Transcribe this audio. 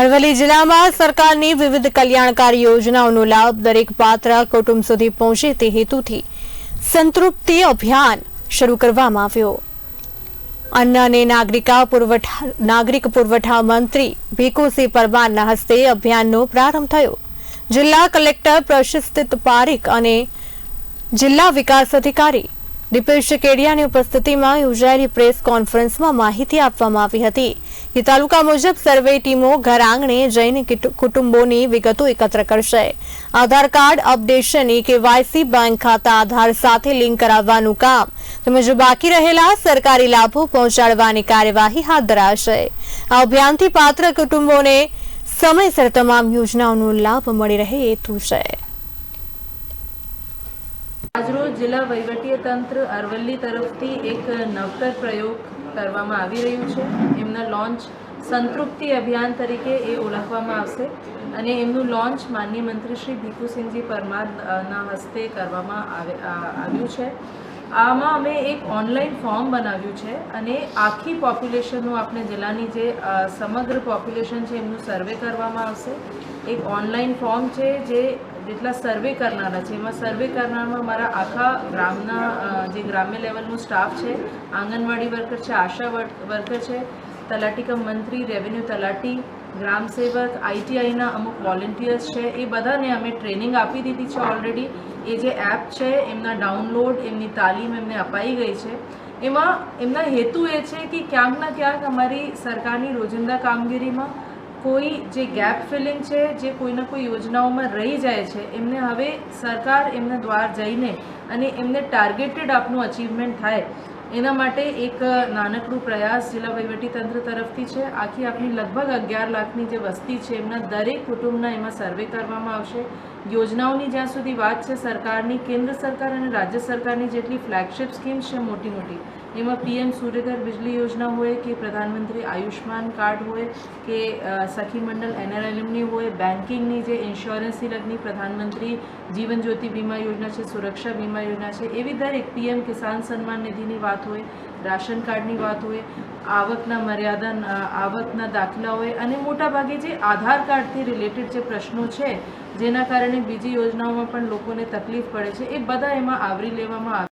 અરવલ્લી જિલ્લામાં સરકારની વિવિધ કલ્યાણકારી યોજનાઓનો લાભ દરેક પાત્ર કુટુંબ સુધી પહોંચે તે હેતુથી સંતૃપ્તિ અભિયાન શરૂ કરવામાં આવ્યો. અન્ન અને નાગરિકા પુરવઠા, નાગરિક પુરવઠા મંત્રી ભીખુસિંહ પરમારના હસ્તે અભિયાનનો પ્રારંભ થયો. જિલ્લા કલેક્ટર પ્રશિસ્ત પારીખ અને જિલ્લા વિકાસ અધિકારી દીપેશ કેડિયાની ઉપસ્થિતિમાં યોજાયેલી પ્રેસ કોન્ફરન્સમાં માહિતી આપવામાં આવી હતી. કે તાલુકા મુજબ સર્વે ટીમો ઘર આંગણે જઈને કિટ- કુટુંબોની વિગતો એકત્ર કરશે. Aadhaar card, updation e KYC, bank ખાતા, આધાર સાથે લિંક કરાવવાનું કામ તેમજ બાકી રહેલા સરકારી લાભો પહોંચાડવાની કાર્યવાહી હાથ ધરાશે. આ અભિયાનથી પાત્ર કુટુંબોને સમયસર તમામ યોજનાઓનો લાભ મળી રહે એ છે. જિલ્લા વહીવટીય તંત્ર અરવલ્લી તરફથી એક નવતર પ્રયોગ કરવામાં આવી રહ્યું છે. એમના લોન્ચ સંતૃપ્તિ અભિયાન તરીકે એ ઓળખવામાં આવશે અને એમનું લોન્ચ માનનીય મંત્રી શ્રી ભીખુસિંહજી પરમારના હસ્તે કરવામાં આવે આવ્યું છે. આમાં અમે એક ઓનલાઈન ફોર્મ બનાવ્યું છે અને આખી પોપ્યુલેશનનું આપણે જિલ્લાની જે સમગ્ર પોપ્યુલેશન છે એમનું સર્વે કરવામાં આવશે. એક ઓનલાઈન ફોર્મ છે જે જેટલા સર્વે કરનારા છે. એમાં સર્વે કરનારમાં મારા આખા ગ્રામના જે ગ્રામ્ય લેવલનું સ્ટાફ છે, આંગણવાડી વર્કર છે, આશા વર્કર છે તલાટી કમ મંત્રી રેવન્યુ તલાટી, ગ્રામ સેવક આઈટીઆઈના અમુક વોલેન્ટિયર્સ છે, એ બધાને અમે ટ્રેનિંગ આપી દીધી છે ઓલરેડી એ જે એપ છે, એમના ડાઉનલોડ એમની તાલીમ એમને અપાઈ ગઈ છે. એમાં, એમના હેતુ એ છે કે ક્યાંક ના ક્યાંક અમારી સરકારની રોજિંદા કામગીરીમાં કોઈ જે ગેપ ફિલિંગ છે, જે કોઈના કોઈ યોજનાઓમાં રહી જાય છે, એમને હવે સરકાર એમના દ્વાર જઈને અને એમને ટાર્ગેટેડ આપનું અચીવમેન્ટ થાય. એના માટે એક નાનકડું પ્રયાસ જિલ્લા વહીવટીતંત્ર તરફથી છે. આખી આપણી લગભગ અગિયાર લાખની જે વસ્તી છે, એમના દરેક કુટુંબના એમાં સર્વે કરવામાં આવશે. યોજનાઓની જ્યાં સુધી વાત છે, સરકારની, કેન્દ્ર સરકાર અને રાજ્ય સરકારની જેટલી ફ્લેગશિપ સ્કીમ્સ છે મોટી મોટી એમાં પીએમ સૂર્યઘર બિજલી યોજના હોય, કે પ્રધાનમંત્રી આયુષ્માન કાર્ડ હોય, કે સખી મંડળ એનઆરએલએમની હોય બેન્કિંગની જે ઇન્સ્યોરન્સથી લગની પ્રધાનમંત્રી જીવન જ્યોતિ વીમા યોજના છે, સુરક્ષા વીમા યોજના છે, એવી દરેક પીએમ કિસાન સન્માન નિધિની વાત હોય, રાશન કાર્ડની વાત હોય, આવકના મર્યાદા આવકના દાખલા હોય, અને મોટાભાગે જે આધાર કાર્ડથી રિલેટેડ જે પ્રશ્નો છે, જેના કારણે બીજી યોજનાઓમાં પણ લોકોને તકલીફ પડે છે, એ બધા એમાં આવરી લેવામાં આવે